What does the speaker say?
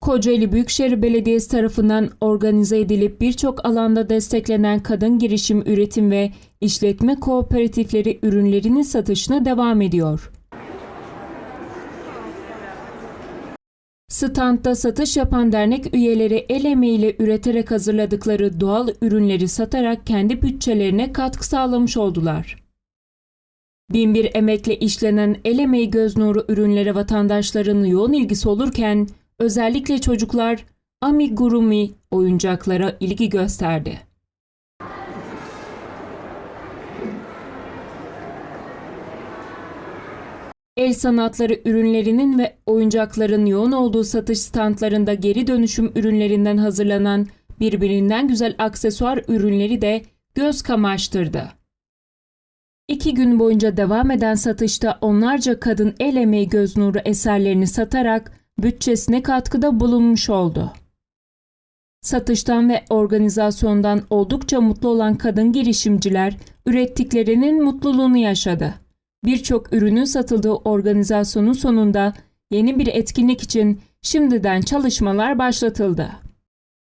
Kocaeli Büyükşehir Belediyesi tarafından organize edilip birçok alanda desteklenen kadın girişim, üretim ve işletme kooperatifleri ürünlerinin satışına devam ediyor. Standta satış yapan dernek üyeleri el emeğiyle üreterek hazırladıkları doğal ürünleri satarak kendi bütçelerine katkı sağlamış oldular. Binbir emekle işlenen el emeği göz nuru ürünlere vatandaşların yoğun ilgisi olurken özellikle çocuklar amigurumi oyuncaklara ilgi gösterdi. El sanatları ürünlerinin ve oyuncakların yoğun olduğu satış standlarında geri dönüşüm ürünlerinden hazırlanan birbirinden güzel aksesuar ürünleri de göz kamaştırdı. İki gün boyunca devam eden satışta onlarca kadın el emeği göz nuru eserlerini satarak bütçesine katkıda bulunmuş oldu. Satıştan ve organizasyondan oldukça mutlu olan kadın girişimciler ürettiklerinin mutluluğunu yaşadı. Birçok ürünün satıldığı organizasyonun sonunda yeni bir etkinlik için şimdiden çalışmalar başlatıldı.